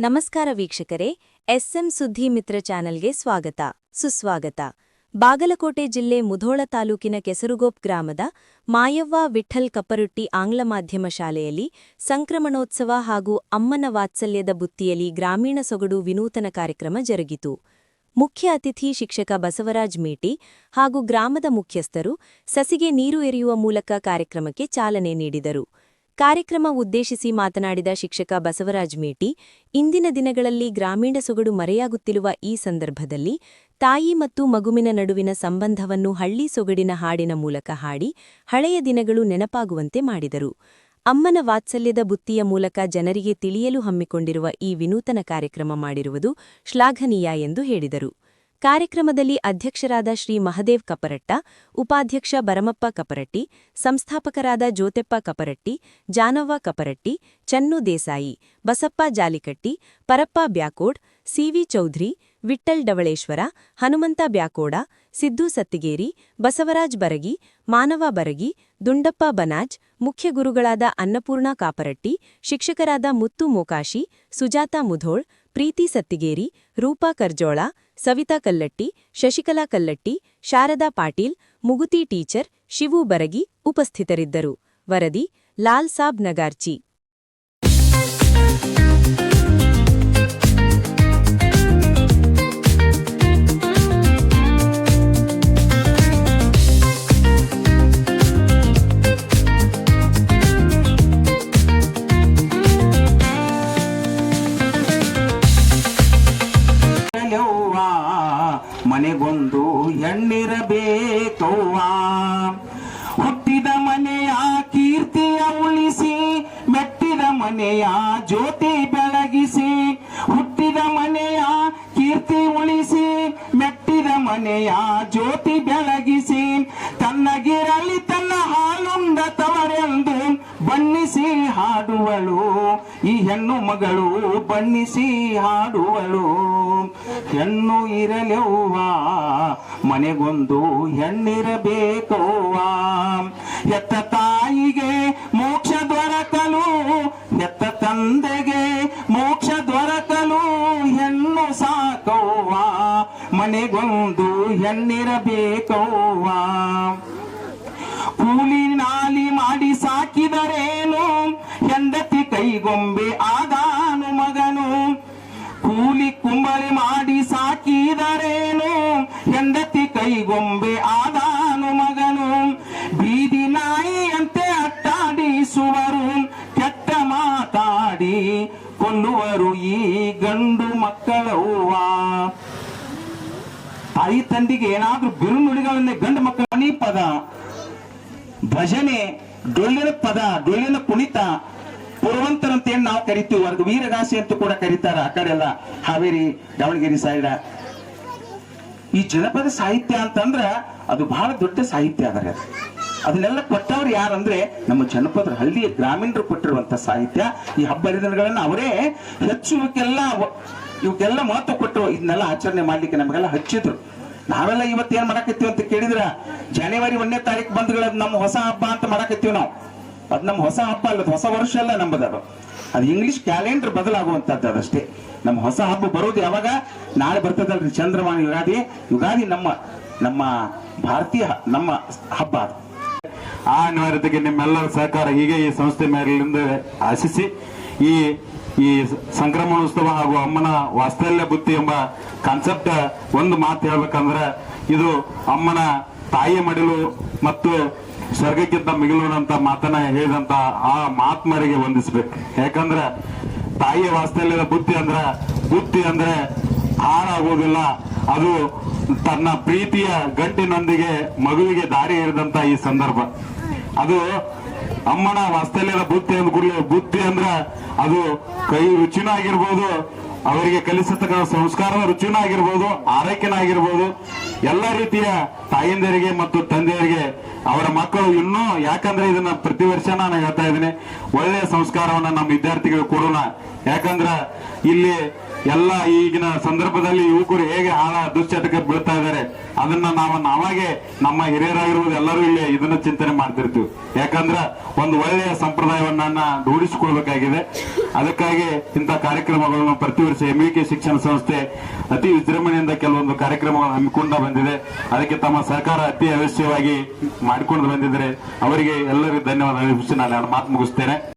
ನಮಸ್ಕಾರ ವೀಕ್ಷಕರೇ, ಎಸ್ಎಂ ಸುದ್ದಿ ಮಿತ್ರ ಚಾನೆಲ್ಗೆ ಸ್ವಾಗತ. ಸುಸ್ವಾಗತ. ಬಾಗಲಕೋಟೆ ಜಿಲ್ಲೆ ಮುಧೋಳ ತಾಲೂಕಿನ ಕೆಸರುಗೋಪ್ ಗ್ರಾಮದ ಮಾಯವ್ವ ವಿಠಲ್ ಕಪ್ಪರುಟ್ಟಿ ಆಂಗ್ಲ ಮಾಧ್ಯಮ ಶಾಲೆಯಲ್ಲಿ ಸಂಕ್ರಮಣೋತ್ಸವ ಹಾಗೂ ಅಮ್ಮನ ವಾತ್ಸಲ್ಯದ ಬುತ್ತಿಯಲ್ಲಿ ಗ್ರಾಮೀಣ ಸೊಗಡು ವಿನೂತನ ಕಾರ್ಯಕ್ರಮ ಜರುಗಿತು. ಮುಖ್ಯ ಅತಿಥಿ ಶಿಕ್ಷಕ ಬಸವರಾಜ್ ಮೇಟಿ ಹಾಗೂ ಗ್ರಾಮದ ಮುಖ್ಯಸ್ಥರು ಸಸಿಗೆ ನೀರು ಎರೆಯುವ ಮೂಲಕ ಕಾರ್ಯಕ್ರಮಕ್ಕೆ ಚಾಲನೆ ನೀಡಿದರು. ಕಾರ್ಯಕ್ರಮ ಉದ್ದೇಶಿಸಿ ಮಾತನಾಡಿದ ಶಿಕ್ಷಕ ಬಸವರಾಜ್ ಮೇಟಿ, ಇಂದಿನ ದಿನಗಳಲ್ಲಿ ಗ್ರಾಮೀಣ ಸೊಗಡು ಮರೆಯಾಗುತ್ತಿರುವ ಈ ಸಂದರ್ಭದಲ್ಲಿ ತಾಯಿ ಮತ್ತು ಮಗುವಿನ ನಡುವಿನ ಸಂಬಂಧವನ್ನು ಹಳ್ಳಿ ಸೊಗಡಿನ ಹಾಡಿನ ಮೂಲಕ ಹಾಡಿ ಹಳೆಯ ದಿನಗಳು ನೆನಪಾಗುವಂತೆ ಮಾಡಿದರು. ಅಮ್ಮನ ವಾತ್ಸಲ್ಯದ ಬುತ್ತಿಯ ಮೂಲಕ ಜನರಿಗೆ ತಿಳಿಯಲು ಹಮ್ಮಿಕೊಂಡಿರುವ ಈ ವಿನೂತನ ಕಾರ್ಯಕ್ರಮ ಮಾಡಿರುವುದು ಶ್ಲಾಘನೀಯ ಎಂದು ಹೇಳಿದರು. ಕಾರ್ಯಕ್ರಮದಲ್ಲಿ ಅಧ್ಯಕ್ಷರಾದ ಶ್ರೀ ಮಹದೇವ್ ಕಪರಟ್ಟ, ಉಪಾಧ್ಯಕ್ಷ ಬರಮಪ್ಪ ಕಪರಟ್ಟಿ, ಸಂಸ್ಥಾಪಕರಾದ ಜ್ಯೋತೆಪ್ಪ ಕಪರಟ್ಟಿ, ಜಾನವ್ವ ಕಪರಟ್ಟಿ, ಚನ್ನು ದೇಸಾಯಿ, ಬಸಪ್ಪ ಜಾಲಿಕಟ್ಟಿ, ಪರಪ್ಪ ಬ್ಯಾಕೋಡ್, ಸಿವಿ ಚೌಧರಿ, ವಿಠ್ಠಲ್ ಡವಳೇಶ್ವರ, ಹನುಮಂತ ಬ್ಯಾಕೋಡ, ಸಿದ್ದು ಸತ್ತಿಗೇರಿ, ಬಸವರಾಜ್ ಬರಗಿ, ಮಾನವ ಬರಗಿ, ದುಂಡಪ್ಪ ಬನಾಜ್, ಮುಖ್ಯ ಗುರುಗಳಾದ ಅನ್ನಪೂರ್ಣ ಕಾಪರಟ್ಟಿ, ಶಿಕ್ಷಕರಾದ ಮುತ್ತು ಮೋಕಾಶಿ, ಸುಜಾತಾ ಮುಧೋಳ್, ಪ್ರೀತಿ ಸತ್ತಿಗೇರಿ, ರೂಪಾ ಕರ್ಜೋಳ ಸವಿತಾ ಕಲ್ಲಟ್ಟಿ, ಶಶಿಕಲಾ ಕಲ್ಲಟ್ಟಿ, ಶಾರದಾ ಪಾಟೀಲ್, ಮುಗುತಿ ಟೀಚರ್ ಶಿವು ಬರಗಿ ಉಪಸ್ಥಿತರಿದ್ದರು. ವರದಿ, ಲಾಲ್ ಸಾಬ್ ನಗಾರ್ಚಿ. ಹುಟ್ಟಿದ ಮನೆಯ ಕೀರ್ತಿಯ ಉಳಿಸಿ, ಮೆಟ್ಟಿದ ಮನೆಯ ಜ್ಯೋತಿ ಬೆಳಗಿಸಿ, ಹುಟ್ಟಿದ ಮನೆಯ ಕೀರ್ತಿ ಉಳಿಸಿ, ಮೆಟ್ಟಿದ ಮನೆಯ ಜ್ಯೋತಿ ಬೆಳಗಿಸಿ ತನ್ನಗಿರಲಿ ಬಣ್ಣಿಸಿ ಹಾಡುವಳು. ಈ ಹೆಣ್ಣು ಮಗಳು ಬಣ್ಣಿಸಿ ಹಾಡುವಳು. ಹೆಣ್ಣು ಇರಲೆವ್ವ, ಮನೆಗೊಂದು ಹೆಣ್ಣಿರಬೇಕುವ ಎತ್ತ ತಾಯಿಗೆ ಮೋಕ್ಷ ದೊರಕಲು ಎತ್ತ ತಂದೆಗೆ ಮೋಕ್ಷ ದೊರಕಲು ಹೆಣ್ಣು ಸಾಕೋವಾ ಮನೆಗೊಂದು ಹೆಣ್ಣಿರಬೇಕವ್ವ. ಕೂಲಿ ನಾಲಿ ಮಾಡಿ ಸಾಕಿದರೇನು? ಹೆಂಡತಿ ಕೈಗೊಂಬೆ ಆದಾನು ಮಗನು. ಕೂಲಿ ಕುಂಬಳಿ ಮಾಡಿ ಸಾಕಿದರೇನು? ಹೆಂಡತಿ ಕೈಗೊಂಬೆ ಆದಾನು ಮಗನು. ಬೀದಿ ನಾಯಿಯಂತೆ ಅಟ್ಟಾಡಿಸುವರು. ಕೆಟ್ಟ ಮಾತಾಡಿ ಕೊಲ್ಲುವರು ಈ ಗಂಡು ಮಕ್ಕಳವ್ವ ತಾಯಿ ತಂದಿಗೆ ಏನಾದ್ರೂ ಬಿರುನುಡಿಗಳನ್ನೇ ಗಂಡು ಮಕ್ಕಳ ಪದ ಭಜನೆ ಡೊಳ್ಳಿನ ಪದ, ಡೊಳ್ಳಿನ ಕುಣಿತ ಪುರವಂತರಂತ ನಾವು ಕರಿತೀವಿ. ವರ್ಗ ವೀರಗಾಸೆ ಅಂತ ಕೂಡ ಕರೀತಾರ ಆ ಕಡೆ ಎಲ್ಲ ಹಾವೇರಿ, ದಾವಣಗೆರೆ ಸೈಡ ಈ ಜನಪದ ಸಾಹಿತ್ಯ ಅಂತಂದ್ರ ಅದು ಬಹಳ ದೊಡ್ಡ ಸಾಹಿತ್ಯ ಅದರ ಅದನ್ನೆಲ್ಲ ಕೊಟ್ಟವ್ರು ಯಾರಂದ್ರೆ ನಮ್ಮ ಜನಪದ ಹಳ್ಳಿಯ ಗ್ರಾಮೀಣರು ಕೊಟ್ಟಿರುವಂತ ಸಾಹಿತ್ಯ. ಈ ಹಬ್ಬ ಹರಿದಿನಗಳನ್ನ ಅವರೇ ಹೆಚ್ಚು ಇವಕ್ಕೆಲ್ಲ ಇವಕ್ಕೆಲ್ಲ ಮಹತ್ವ ಕೊಟ್ಟರು ಇದನ್ನೆಲ್ಲ ಆಚರಣೆ ಮಾಡ್ಲಿಕ್ಕೆ ನಮಗೆಲ್ಲ ಹಚ್ಚಿದ್ರು. ನಾವೆಲ್ಲ ಇವತ್ತು ಏನ್ ಮಾಡಕತ್ತೀವಿ ಅಂತ ಕೇಳಿದ್ರ? ಜನವರಿ ಒಂದನೇ ತಾರೀಕು ಬಂದ್ಗಳ ನಮ್ಮ ಹೊಸ ಹಬ್ಬ ಅಂತ ಮಾಡಕತ್ತೀವಿ ನಾವು. ಅದ್ ನಮ್ಮ ಹೊಸ ಹಬ್ಬ ಅಲ್ಲ ಹೊಸ ವರ್ಷ ಅಲ್ಲ ನಮ್ಮದು ಅದು. ಇಂಗ್ಲಿಷ್ ಕ್ಯಾಲೆಂಡರ್ ಬದಲಾಗುವಂತದ್ದು ಅದಷ್ಟೇ ನಮ್ಮ ಹೊಸ ಹಬ್ಬ ಬರೋದು ಯಾವಾಗ? ನಾಳೆ ಬರ್ತದಲ್ರಿ ಚಂದ್ರಮಾನ ಯುಗಾದಿ. ಯುಗಾದಿ ನಮ್ಮ ನಮ್ಮ ಭಾರತೀಯ ನಮ್ಮ ಹಬ್ಬ ಅದು. ಆ ಅನಿವಾರ್ಯತೆಗೆ ನಿಮ್ಮೆಲ್ಲರ ಸಹಕಾರ ಹೀಗೆ ಈ ಸಂಸ್ಥೆ ಮೇಲಿಂದ ಆಶಿಸಿ ಈ ಈ ಸಂಕ್ರಮಣೋತ್ಸವ ಹಾಗೂ ಅಮ್ಮನ ವಾಸ್ತಲ್ಯ ಬುತ್ತಿ ಎಂಬ ಕಾನ್ಸೆಪ್ಟ್ ಒಂದು ಮಾತು ಹೇಳ್ಬೇಕಂದ್ರೆ ಇದು ಅಮ್ಮನ ತಾಯಿ ಮಡಿಲು ಮತ್ತು ಸ್ವರ್ಗಕ್ಕಿಂತ ಮಿಗಿಲುವಂತ ಮಾತನ್ನ ಹೇಳಿದಂತ ಆ ಮಾತ್ಮರಿಗೆ ವಂದಿಸ್ಬೇಕು. ಯಾಕಂದ್ರೆ ತಾಯಿಯ ವಾಸ್ತಲ್ಯದ ಬುತ್ತಿ ಅಂದ್ರ ಬುತ್ತಿ ಅಂದ್ರೆ ಹಾರಾಗುವುದಿಲ್ಲ ಅದು ತನ್ನ ಪ್ರೀತಿಯ ಗಂಟಿನೊಂದಿಗೆ ಮಗುವಿಗೆ ದಾರಿ ಹಿಡಿದಂತ ಈ ಸಂದರ್ಭ. ಅದು ಅಮ್ಮನ ವಾಸ್ತಲ್ಯದ ಬುತ್ತಿ ಅಂದ ಕೂಡಲೇ ಬುತ್ತಿ ಅಂದ್ರ ಅದು ಕೈ ರುಚಿನೂ ಆಗಿರ್ಬೋದು ಅವರಿಗೆ ಕಲಿಸತಕ್ಕ ಸಂಸ್ಕಾರದ ರುಚಿನೂ ಆಗಿರ್ಬೋದು ಆರೈಕೆನ ಆಗಿರ್ಬೋದು ಎಲ್ಲ ರೀತಿಯ ತಾಯಂದಿರಿಗೆ ಮತ್ತು ತಂದೆಯರಿಗೆ, ಅವರ ಮಕ್ಕಳು ಇನ್ನೂ ಯಾಕಂದ್ರೆ ಇದನ್ನ ಪ್ರತಿ ವರ್ಷ ನಾನು ಹೇಳ್ತಾ ಇದ್ದೀನಿ ಒಳ್ಳೆಯ ಸಂಸ್ಕಾರವನ್ನ ನಮ್ಮ ವಿದ್ಯಾರ್ಥಿಗಳು ಕೊಡೋಣ. ಯಾಕಂದ್ರ ಇಲ್ಲಿ ಎಲ್ಲ ಈಗಿನ ಸಂದರ್ಭದಲ್ಲಿ ಯುವಕರು ಹೇಗೆ ಹಾಳ, ದುಶ್ಚಟಕ್ಕೆ ಬೀಳ್ತಾ ಇದ್ದಾರೆ, ಅದನ್ನ ನಾವು ನಾವಾಗೆ ನಮ್ಮ ಹಿರಿಯರಾಗಿರುವುದು ಎಲ್ಲರೂ ಇಲ್ಲಿ ಇದನ್ನ ಚಿಂತನೆ ಮಾಡ್ತಿರ್ತೀವಿ. ಯಾಕಂದ್ರ ಒಂದು ಒಳ್ಳೆಯ ಸಂಪ್ರದಾಯವನ್ನ ರೂಢಿಸಿಕೊಳ್ಬೇಕಾಗಿದೆ. ಅದಕ್ಕಾಗಿ ಇಂಥ ಕಾರ್ಯಕ್ರಮಗಳನ್ನು ಪ್ರತಿ ವರ್ಷ ಎಂಇಕೆ ಶಿಕ್ಷಣ ಸಂಸ್ಥೆ ಅತಿ ವಿಜೃಂಭಣೆಯಿಂದ ಕೆಲವೊಂದು ಕಾರ್ಯಕ್ರಮಗಳನ್ನು ಹಮ್ಮಿಕೊಂಡ ಬಂದಿದೆ. ಅದಕ್ಕೆ ತಮ್ಮ ಸರ್ಕಾರ ಅತಿ ಅವಶ್ಯವಾಗಿ ಮಾಡಿಕೊಂಡು ಬಂದಿದ್ರೆ ಅವರಿಗೆ ಎಲ್ಲರಿಗೂ ಧನ್ಯವಾದ ನಾನು ಮಾತು ಮುಗಿಸ್ತೇನೆ.